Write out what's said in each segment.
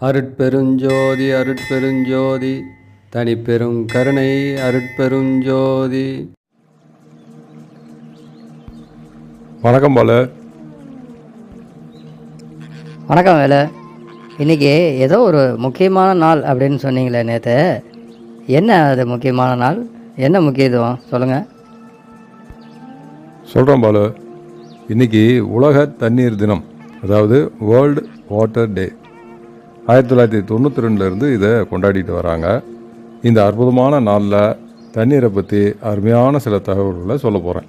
அருட்பெருஞ்சோதி அருட்பெருஞ்சோதி தனிப்பெரும் கருணை அருட்பெருஞ்சோதி. வணக்கம் பாலு. வணக்கம் வேலை. இன்றைக்கி ஏதோ ஒரு முக்கியமான நாள் அப்படின்னு சொன்னீங்களே நேற்று என்ன அது முக்கியமான நாள்? என்ன முக்கியத்துவம்? சொல்லுங்கள் சொல்கிறேன் பாலு. இன்னைக்கு உலக தண்ணீர் தினம். அதாவது வேர்ல்டு வாட்டர் டே ஆயிரத்தி தொள்ளாயிரத்தி தொண்ணூற்றி ரெண்டுலேருந்து இதை கொண்டாடிட்டு வராங்க. இந்த அற்புதமான நாளில் தண்ணீரை பற்றி அருமையான சில தகவல்களை சொல்ல போகிறேன்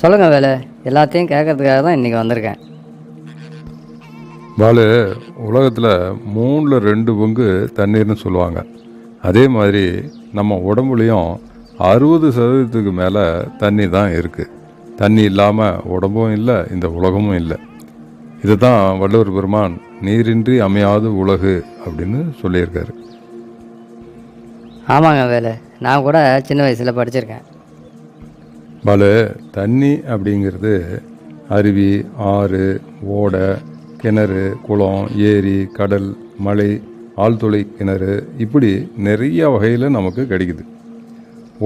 சொல்லுங்கள் வேலை எல்லாத்தையும் கேட்கறதுக்காக தான் இன்றைக்கி வந்திருக்கேன். பாலு உலகத்தில் மூணில் ரெண்டு பங்கு தண்ணீர்னு சொல்லுவாங்க. அதே மாதிரி நம்ம உடம்புலையும் அறுபது சதவீதத்துக்கு மேலே தண்ணி தான் இருக்குது தண்ணி இல்லாமல் உடம்பும் இல்லை இந்த உலகமும் இல்லை. இதை தான் வள்ளுவர் பெருமான் நீரின்றி அமையாது உலகு அப்படின்னு சொல்லியிருக்காரு. ஆமாங்க வேலை நான் கூட சின்ன வயசில் படிச்சிருக்கேன். பாலு தண்ணி அப்படிங்கிறது அருவி ஆறு ஓடை கிணறு குளம் ஏரி கடல் மலை ஆழ்துளை கிணறு இப்படி நிறைய வகையில் நமக்கு கிடைக்குது.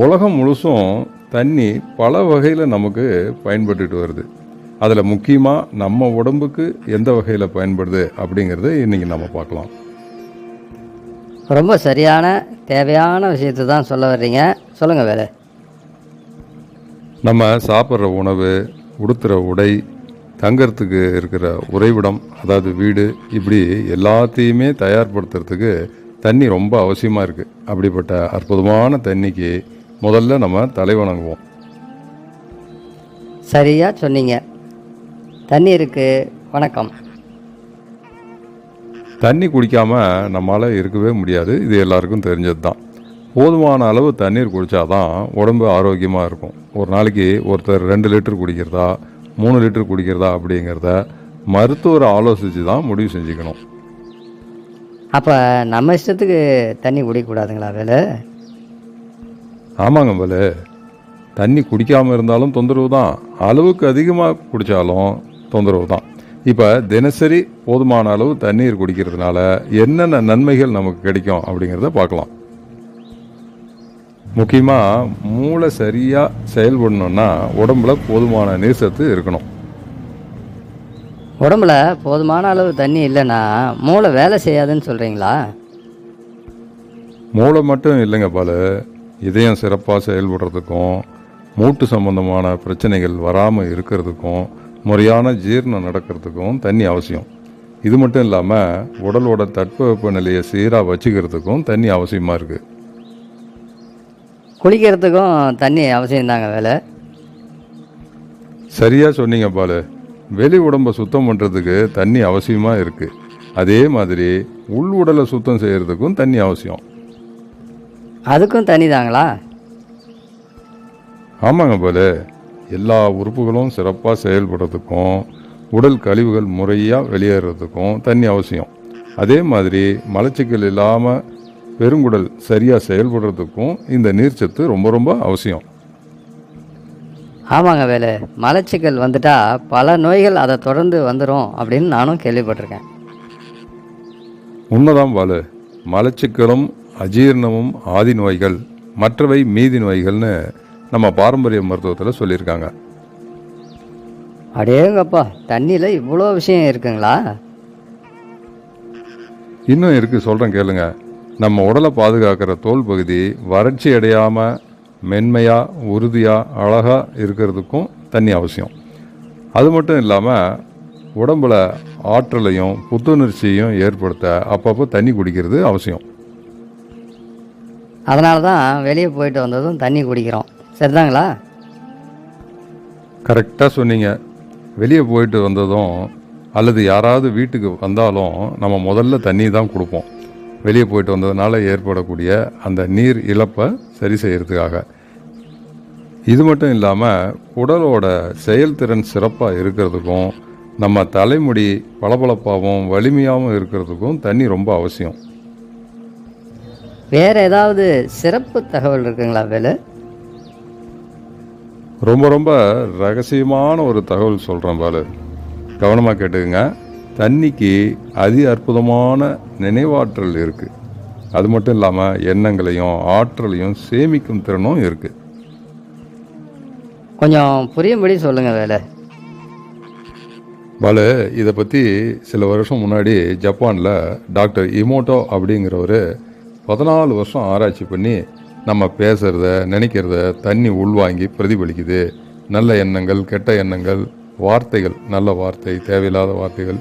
உலகம் முழுசும் தண்ணி பல வகையில் நமக்கு பயன்பட்டுட்டு வருது. அதில் முக்கியமாக நம்ம உடம்புக்கு எந்த வகையில் பயன்படுது அப்படிங்கிறத இன்றைக்கி நம்ம பார்க்கலாம். ரொம்ப சரியான தேவையான விஷயத்தை தான் சொல்ல வர்றீங்க. சொல்லுங்கள் வேலை நம்ம சாப்பிட்ற உணவு உடுத்துகிற உடை தங்கறதுக்கு இருக்கிற உறைவிடம் அதாவது வீடு இப்படி எல்லாத்தையுமே தயார்படுத்துறதுக்கு தண்ணி ரொம்ப அவசியமாக இருக்குது அப்படிப்பட்ட அற்புதமான தண்ணிக்கு முதல்ல நம்ம தலை வணங்குவோம். சரியாக சொன்னீங்க. தண்ணீருக்கு வணக்கம். தண்ணி குடிக்காமல் நம்மளால் இருக்கவே முடியாது. இது எல்லாருக்கும் தெரிஞ்சது தான் போதுமான அளவு தண்ணீர் குடித்தாதான் உடம்பு ஆரோக்கியமாக இருக்கும். ஒரு நாளைக்கு ஒருத்தர் ரெண்டு லிட்டர் குடிக்கிறதா மூணு லிட்டர் குடிக்கிறதா அப்படிங்கிறத மருத்துவரை ஆலோசித்து தான் முடிவு செஞ்சுக்கணும். அப்போ நம்ம இஷ்டத்துக்கு தண்ணி குடிக்கக்கூடாதுங்களா வேலை? ஆமாங்க பலே தண்ணி குடிக்காமல் இருந்தாலும் தொந்தரவு தான் அளவுக்கு அதிகமாக குடித்தாலும் தொந்தரவு தான். இப்போ தினசரி போதுமான அளவு தண்ணீர் குடிக்கிறதுனால என்னென்ன நன்மைகள் நமக்கு கிடைக்கும் அப்படிங்கிறத பார்க்கலாம். முக்கியமாக மூளை சரியாக செயல்படணும்னா உடம்புல போதுமான நீர் சத்து இருக்கணும். உடம்புல போதுமான அளவு தண்ணி இல்லைன்னா மூளை வேலை செய்யாதுன்னு சொல்கிறீங்களா மூளை மட்டும் இல்லைங்க பாலு. இதயம் சிறப்பாக செயல்படுறதுக்கும் மூட்டு சம்பந்தமான பிரச்சனைகள் வராமல் இருக்கிறதுக்கும் முறையான ஜீரணம் நடக்கிறதுக்கும் தண்ணி அவசியம். இது மட்டும் இல்லாமல் உடலோட தட்பவெப்ப நிலையை சீராக வச்சுக்கிறதுக்கும் தண்ணி அவசியமாக இருக்குது குளிக்கிறதுக்கும் தண்ணி அவசியம்தாங்க வேலை. சரியாக சொன்னீங்க பாலு. வெளி உடம்பை சுத்தம் பண்ணுறதுக்கு தண்ணி அவசியமாக இருக்குது அதே மாதிரி உள் உடலை சுத்தம் செய்கிறதுக்கும் தண்ணி அவசியம். அதுக்கும் தண்ணி தாங்களா? ஆமாங்க போல. எல்லா உறுப்புகளும் சிறப்பாக செயல்படுறதுக்கும் உடல் கழிவுகள் முறையாக வெளியேறதுக்கும் தண்ணி அவசியம். அதே மாதிரி மலச்சிக்கல் இல்லாமல் பெருங்குடல் சரியாக செயல்படுறதுக்கும் இந்த நீர்ச்சத்து ரொம்ப ரொம்ப அவசியம். ஆமாங்க வேலை. மலச்சிக்கல் வந்துட்டா பல நோய்கள் அதை தொடர்ந்து வந்துடும் அப்படின்னு நானும் கேள்விப்பட்டிருக்கேன். உண்மைதான் பாலு. மலச்சிக்கலும் அஜீரணமும் ஆதி நோய்கள் மற்றவை மீதி நோய்கள்னு நம்ம பாரம்பரிய மருத்துவத்தில் சொல்லியிருக்காங்க. அடேங்கப்பா தண்ணியில் இவ்வளோ விஷயம் இருக்குங்களா? இன்னும் இருக்குது சொல்கிறேன் கேளுங்க. நம்ம உடலை பாதுகாக்கிற தோல் பகுதி வறட்சி அடையாமல் மென்மையாக உறுதியாக அழகாக இருக்கிறதுக்கும் தண்ணி அவசியம். அது மட்டும் இல்லாமல் உடம்புல ஆற்றலையும் புத்துணர்ச்சியையும் ஏற்படுத்த அப்பப்போ தண்ணி குடிக்கிறது அவசியம். அதனால தான் வெளியே போயிட்டு வந்ததும் தண்ணி குடிக்கிறோம். சரிதாங்களா? கரெக்டாக சொன்னீங்க. வெளியே போயிட்டு வந்ததும் அல்லது யாராவது வீட்டுக்கு வந்தாலும் நம்ம முதல்ல தண்ணி தான் கொடுப்போம். வெளியே போயிட்டு வந்ததுனால ஏற்படக்கூடிய அந்த நீர் இழப்பை சரி செய்யறதுக்காக. இது மட்டும் இல்லாமல் உடலோட செயல்திறன் சிறப்பாக இருக்கிறதுக்கும் நம்ம தலைமுடி பளபளப்பாகவும் வலிமையாகவும் இருக்கிறதுக்கும் தண்ணி ரொம்ப அவசியம். வேறு ஏதாவது சிறப்பு தகவல் இருக்குங்களா வேலு? ரொம்ப ரொம்ப ரகசியமான ஒரு தகவல் சொல்கிறேன் பாலு. கவனமாக கேட்டுக்குங்க. தண்ணிக்கு அதி அற்புதமான நினைவாற்றல் இருக்குது அது மட்டும் இல்லாமல் எண்ணங்களையும் ஆற்றலையும் சேமிக்கும் திறனும் இருக்குது கொஞ்சம் புரியும்படி சொல்லுங்கள் வேலை. பாலு இதை பற்றி சில வருஷம் முன்னாடி ஜப்பானில் டாக்டர் இமோட்டோ அப்படிங்கிறவர் பதினாலு வருஷம் ஆராய்ச்சி பண்ணி நம்ம பேசுகிறத நினைக்கிறத தண்ணி உள்வாங்கி பிரதிபலிக்குது. நல்ல எண்ணங்கள் கெட்ட எண்ணங்கள் வார்த்தைகள் நல்ல வார்த்தை தேவையில்லாத வார்த்தைகள்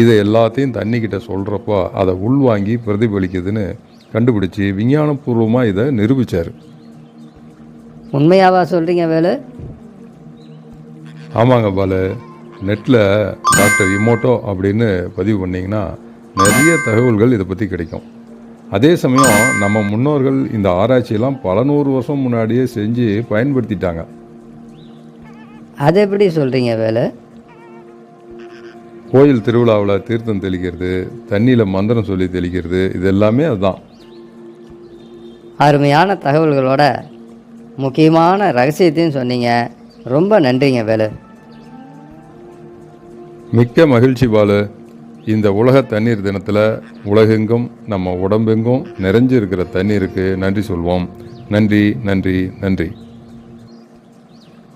இதை எல்லாத்தையும் தண்ணிக்கிட்ட சொல்கிறப்போ அதை உள்வாங்கி பிரதிபலிக்குதுன்னு கண்டுபிடிச்சி விஞ்ஞானபூர்வமாக இதை நிரூபித்தார் உண்மையாவா சொல்கிறீங்க வேலு? ஆமாங்க பாலு. நெட்டில் டாக்டர் இமோட்டோ அப்படின்னு பதிவு பண்ணிங்கன்னா நிறைய தகவல்கள் இதை பற்றி கிடைக்கும். அதே சமயம் நம்ம முன்னோர்கள் இந்த ஆராய்ச்சியெல்லாம் பல நூறு வருஷம் முன்னாடியே செஞ்சு பயன்படுத்திட்டாங்க. அது எப்படி சொல்கிறீங்க வேலு? கோயில் திருவிழாவில் தீர்த்தம் தெளிக்கிறது தண்ணியில் மந்திரம் சொல்லி தெளிக்கிறது இது எல்லாமே அதுதான். அருமையான தகவல்களோட முக்கியமான ரகசியத்தையும் சொன்னீங்க. ரொம்ப நன்றிங்க வேலு. மிக்க மகிழ்ச்சி பாலு. இந்த உலக தண்ணீர் தினத்தில் உலகெங்கும் நம்ம உடம்பெங்கும் நிறைஞ்சு இருக்கிற தண்ணீருக்கு நன்றி சொல்வோம். நன்றி நன்றி நன்றி.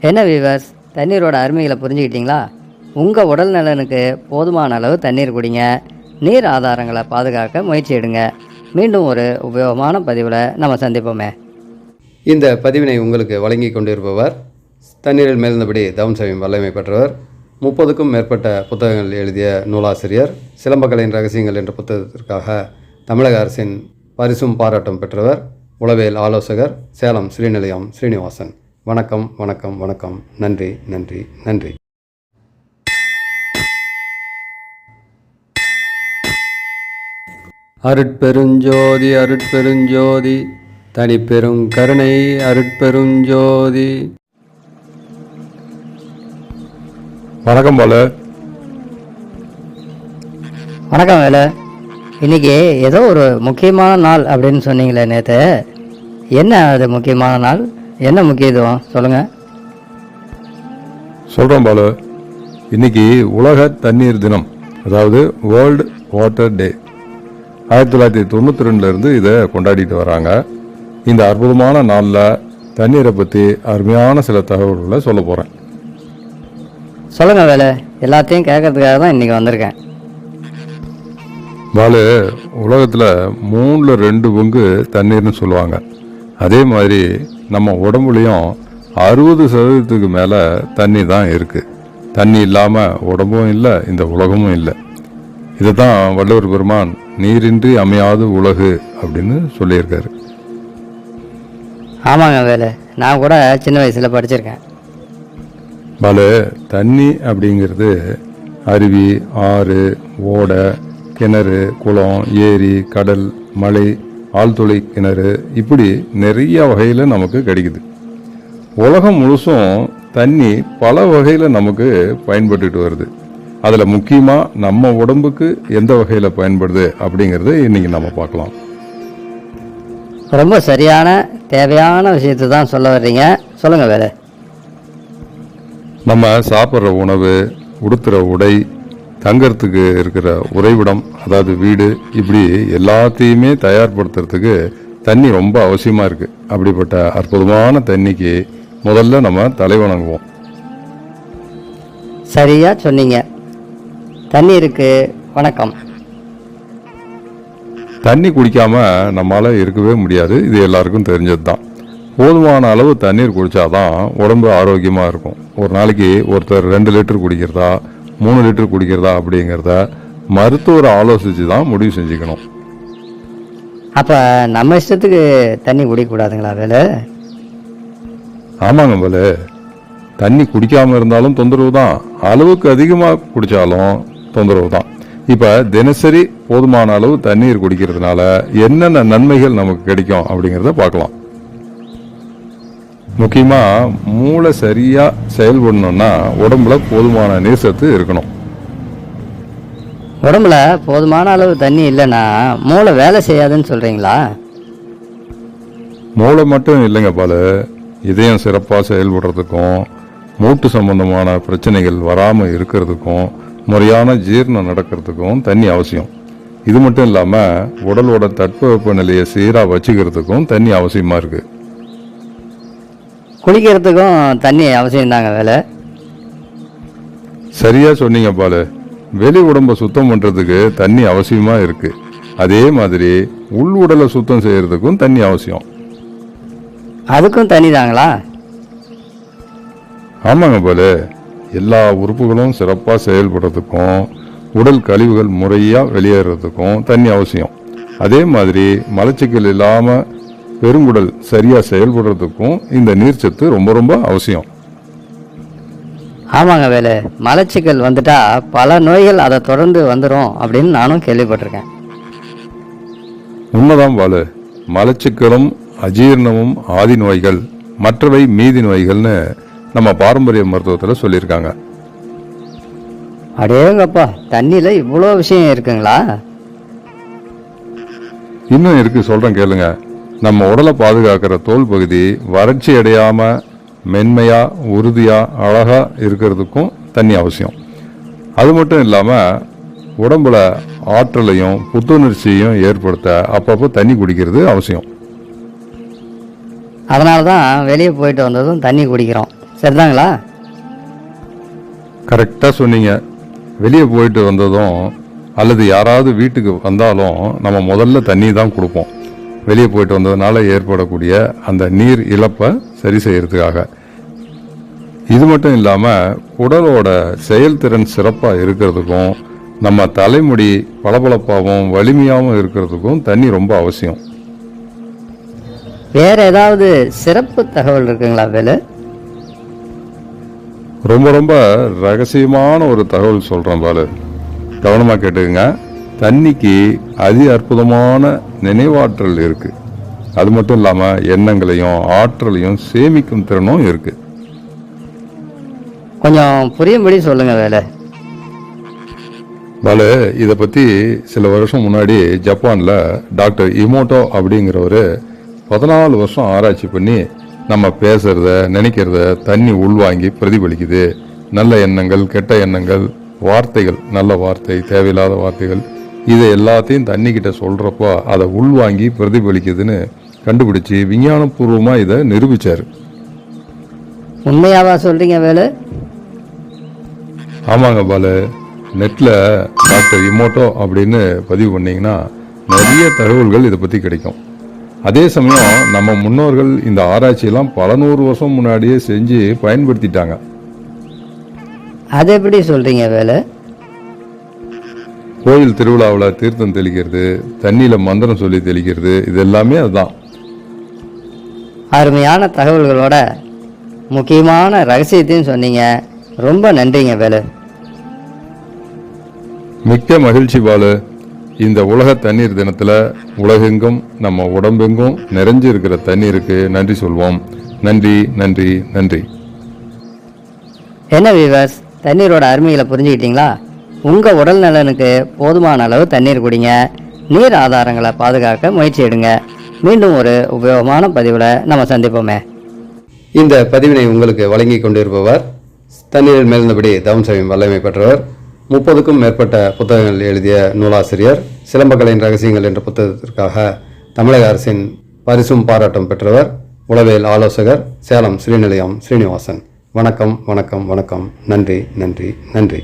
என்ன வீவர்ஸ் தண்ணீரோட அருமைகளை புரிஞ்சுக்கிட்டீங்களா? உங்கள் உடல் நலனுக்கு போதுமான அளவு தண்ணீர் குடிங்க. நீர் ஆதாரங்களை பாதுகாக்க முயற்சி எடுங்க. மீண்டும் ஒரு உபயோகமான பதிவில் நம்ம சந்திப்போமே. இந்த பதிவினை உங்களுக்கு வழங்கி கொண்டிருப்பவர் தண்ணீரில் மேல்ந்தபடி தவம் செய்யும் வல்லமை பெற்றவர் முப்பதுக்கும் மேற்பட்ட புத்தகங்கள் எழுதிய நூலாசிரியர் சிலம்பக்கலையின் ரகசியங்கள் என்ற புத்தகத்திற்காக தமிழக அரசின் பரிசும் பாராட்டும் பெற்றவர் உளவியல் ஆலோசகர் சேலம் ஸ்ரீநிலையம் ஸ்ரீனிவாசன் வணக்கம் வணக்கம் வணக்கம். நன்றி நன்றி நன்றி. அருட்பெருஞ்சோதி அருட்பெருஞ்சோதி தனிப்பெரும் கருணை அருட்பெருஞ்சோதி. வணக்கம் பாலு. வணக்கம் வேலு. இன்னைக்கு ஏதோ ஒரு முக்கியமான நாள் அப்படின்னு சொன்னீங்களே நேற்று என்ன அது முக்கியமான நாள்? என்ன முக்கியத்துவம்? சொல்லுங்கள் சொல்கிறோம் பாலு. இன்னைக்கு உலக தண்ணீர் தினம் அதாவது வேர்ல்டு வாட்டர் டே ஆயிரத்தி தொள்ளாயிரத்தி தொண்ணூற்றி ரெண்டுலேருந்து இதை கொண்டாடிட்டு வராங்க. இந்த அற்புதமான நாளில் தண்ணீரை பற்றி அருமையான சில தகவல்களை சொல்ல போகிறேன் சொல்லுங்கள் வேலு எல்லாத்தையும் கேட்கறதுக்காக தான் இன்றைக்கி வந்திருக்கேன். பாலு உலகத்தில் மூணில் ரெண்டு பங்கு தண்ணீர்னு சொல்லுவாங்க. அதே மாதிரி நம்ம உடம்புலையும் அறுபது சதவீதத்துக்கு மேலே தண்ணி தான் இருக்குது தண்ணி இல்லாமல் உடம்பும் இல்லை இந்த உலகமும் இல்லை. இதை தான் வள்ளுவர் பெருமான் நீரின்றி அமையாது உலகு அப்படின்னு சொல்லியிருக்காரு. ஆமாங்க வேலு நான் கூட சின்ன வயசில் படிச்சிருக்கேன். பல தண்ணி அப்படிங்கிறது அருவி ஆறு ஓடை கிணறு குளம் ஏரி கடல் மலை ஆழ்துளை கிணறு இப்படி நிறைய வகையில் நமக்கு கிடைக்குது. உலகம் முழுசும் தண்ணி பல வகையில் நமக்கு பயன்பட்டுட்டு வருது. அதில் முக்கியமாக நம்ம உடம்புக்கு எந்த வகையில் பயன்படுது அப்படிங்கிறத இன்றைக்கி நம்ம பார்க்கலாம். ரொம்ப சரியான தேவையான விஷயத்தை தான் சொல்ல வர்றீங்க. சொல்லுங்கள் வேலை. நம்ம சாப்பிட்ற உணவு உடுத்துற உடை தங்கறதுக்கு இருக்கிற உறைவிடம் அதாவது வீடு இப்படி எல்லாத்தையுமே தயார்படுத்துறதுக்கு தண்ணி ரொம்ப அவசியமாக இருக்குது அப்படிப்பட்ட அற்புதமான தண்ணிக்கு முதல்ல நம்ம தலை வணங்குவோம். சரியாக சொன்னீங்க. தண்ணீருக்கு வணக்கம். தண்ணி குடிக்காம நம்மளால இருக்கவே முடியாது. இது எல்லாருக்கும் தெரிஞ்சது தான் போதுமான அளவு தண்ணீர் குடிச்சாதான் உடம்பு ஆரோக்கியமாக இருக்கும். ஒரு நாளைக்கு ஒருத்தர் ரெண்டு லிட்டர் குடிக்கிறதா மூணு லிட்டர் குடிக்கிறதா அப்படிங்கிறத மருத்துவரை ஆலோசித்து தான் முடிவு செஞ்சுக்கணும். அப்போ நம்ம இஷ்டத்துக்கு தண்ணி குடிக்கக்கூடாதுங்களா வேலு? ஆமாங்க போல தண்ணி குடிக்காம இருந்தாலும் தொந்தரவு தான். அளவுக்கு அதிகமாக குடித்தாலும் தொந்தரவு தான். இப்போ தினசரி போதுமான அளவு தண்ணீர் குடிக்கிறதுனால என்னென்ன நன்மைகள் நமக்கு கிடைக்கும் அப்படிங்கிறத பார்க்கலாம். முக்கியமாக மூளை சரியாக செயல்படணும்னா உடம்புல போதுமான நீர் சத்து இருக்கணும். உடம்புல போதுமான அளவு தண்ணி இல்லைன்னா மூளை வேலை செய்யாதுன்னு சொல்கிறீங்களா மூளை மட்டும் இல்லைங்க பாலு. இதயம் சிறப்பாக செயல்படுறதுக்கும் மூட்டு சம்பந்தமான பிரச்சனைகள் வராமல் இருக்கிறதுக்கும் முறையான ஜீரணம் நடக்கிறதுக்கும் தண்ணி அவசியம். இது மட்டும் இல்லாமல் உடலோட தட்பவெப்ப நிலையை சீராக வச்சுக்கிறதுக்கும் தண்ணி அவசியமாக இருக்குது குளிக்கிறதுக்கும் தண்ணி அவசியம்தாங்க வேலை. சரியா சொன்னீங்க பாலு. வெளி உடம்ப சுத்தம் பண்றதுக்கு தண்ணி அவசியமா இருக்கு. அதே மாதிரி உள் உடலை சுத்தம் செய்யறதுக்கும் தண்ணி அவசியம். அதுக்கும் தண்ணி தாங்களா? ஆமாங்க பாலு. எல்லா உறுப்புகளும் சிறப்பாக செயல்படுறதுக்கும் உடல் கழிவுகள் முறையாக வெளியேறதுக்கும் தண்ணி அவசியம். அதே மாதிரி மலச்சிக்கல் இல்லாமல் பெருங்குடல் சரியாக செயல்படுறதுக்கும் இந்த நீர்ச்சத்து ரொம்ப ரொம்ப அவசியம். ஆமாங்க வேலு. மலச்சிக்கல் வந்துட்டா பல நோய்கள் அதை தொடர்ந்து வந்துடும் அப்படின்னு நானும் கேள்விப்பட்டிருக்கேன். உண்மைதான் பாலு மலச்சிக்கலும் அஜீரணமும் ஆதி நோய்கள் மற்றவை மீதி நோய்கள்னு நம்ம பாரம்பரிய மருத்துவத்தில் சொல்லியிருக்காங்க. அடேங்கப்பா தண்ணியில் இவ்வளோ விஷயம் இருக்குங்களா? இன்னும் இருக்கு சொல்றேன் கேளுங்க. நம்ம உடலை பாதுகாக்கிற தோல் பகுதி வறட்சி அடையாம மென்மையா உறுதியா அழகா இருக்கிறதுக்கும் தண்ணி அவசியம். அது மட்டும் இல்லாம உடம்புல ஆற்றலையும் புத்துணர்ச்சியையும் ஏற்படுத்த அப்பப்போ தண்ணி குடிக்கிறது அவசியம். அதனால தான் வெளியே போயிட்டு வந்ததும் தண்ணி குடிக்கிறோம். சரிதாங்களா? கரெக்டாக சொன்னீங்க. வெளியே போயிட்டு வந்ததும் அல்லது யாராவது வீட்டுக்கு வந்தாலும் நம்ம முதல்ல தண்ணி தான் கொடுப்போம். வெளியே போயிட்டு வந்ததுனால ஏற்படக்கூடிய அந்த நீர் இழப்பை சரி செய்யறதுக்காக. இது மட்டும் இல்லாமல் உடலோட செயல்திறன் சிறப்பாக இருக்கிறதுக்கும் நம்ம தலைமுடி பளபளப்பாகவும் வலிமையாகவும் இருக்கிறதுக்கும் தண்ணி ரொம்ப அவசியம். வேற ஏதாவது சிறப்பு தகவல் இருக்குங்களா வேலு? ரொம்ப ரொம்ப ரகசியமான ஒரு தகவல் சொல்கிறேன் பாலு கவனமாக கேட்டுக்கங்க. தண்ணிக்கு அதி அற்புதமான நினைவாற்றல் இருக்கு. அது மட்டும் இல்லாமல் எண்ணங்களையும் ஆற்றலையும் சேமிக்கும் திறனும் இருக்கு. கொஞ்சம் புரியும்படி சொல்லுங்க வேலு. பாலு இதை பற்றி சில வருஷம் முன்னாடி ஜப்பானில் டாக்டர் இமோட்டோ அப்படிங்கிறவர் பதினாலு வருஷம் ஆராய்ச்சி பண்ணி நம்ம பேசுறத நினைக்கிறத தண்ணி உள்வாங்கி பிரதிபலிக்குது. நல்ல எண்ணங்கள் கெட்ட எண்ணங்கள் வார்த்தைகள் நல்ல வார்த்தை தேவையில்லாத வார்த்தைகள் இதை எல்லாத்தையும் தண்ணிக்கிட்ட சொல்கிறப்போ அதை உள்வாங்கி பிரதிபலிக்குதுன்னு கண்டுபிடிச்சு விஞ்ஞானபூர்வமாக இதை நிரூபிச்சார். உண்மையாவா சொல்றீங்க வேலு? ஆமாங்க பாலு. நெட்டில் டாக்டர் இமோட்டோ அப்படின்னு பதிவு பண்ணீங்கன்னா நிறைய தகவல்கள் இதை பற்றி கிடைக்கும். அதே சமயம் நம்ம முன்னோர்கள் இந்த ஆராய்ச்சியெல்லாம் பல நூறு வருஷம் முன்னாடியே செஞ்சு பயன்படுத்திட்டாங்க. அது எப்படி சொல்றீங்க வேலு? கோயில் திருவிழாவில் தீர்த்தம் தெளிக்கிறது தண்ணியில் மந்திரம் சொல்லி தெளிக்கிறது இது எல்லாமே அதுதான். அருமையான தகவல்களோட முக்கியமான ரகசியத்தையும் சொன்னீங்க. ரொம்ப நன்றிங்க வேலு. மிக்க மகிழ்ச்சி பாலு. இந்த உலக தண்ணீர் தினத்தில் உலகெங்கும் நம்ம உடம்பெங்கும் நிறைஞ்சு இருக்கிற தண்ணீருக்கு நன்றி சொல்வோம். நன்றி நன்றி நன்றி. என்ன வீவர்ஸ் தண்ணீரோட அருமைகளை புரிஞ்சுக்கிட்டீங்களா? உங்கள் உடல் நலனுக்கு போதுமான அளவு தண்ணீர் குடிங்க. நீர் ஆதாரங்களை பாதுகாக்க முயற்சி எடுங்க. மீண்டும் ஒரு உபயோகமான பதிவில் நம்ம சந்திப்போமே. இந்த பதிவினை உங்களுக்கு வழங்கி கொண்டிருப்பவர் தண்ணீரில் மேல்ந்தபடி தவம்சவியம் வல்லமை பெற்றவர் முப்பதுக்கும் மேற்பட்ட புத்தகங்கள் எழுதிய நூலாசிரியர் சிலம்பக்கலையின் ரகசியங்கள் என்ற புத்தகத்திற்காக தமிழக அரசின் பரிசும் பாராட்டும் பெற்றவர் உளவியல் ஆலோசகர் சேலம் ஸ்ரீநிலையம் ஸ்ரீனிவாசன். வணக்கம் வணக்கம் வணக்கம். நன்றி நன்றி நன்றி.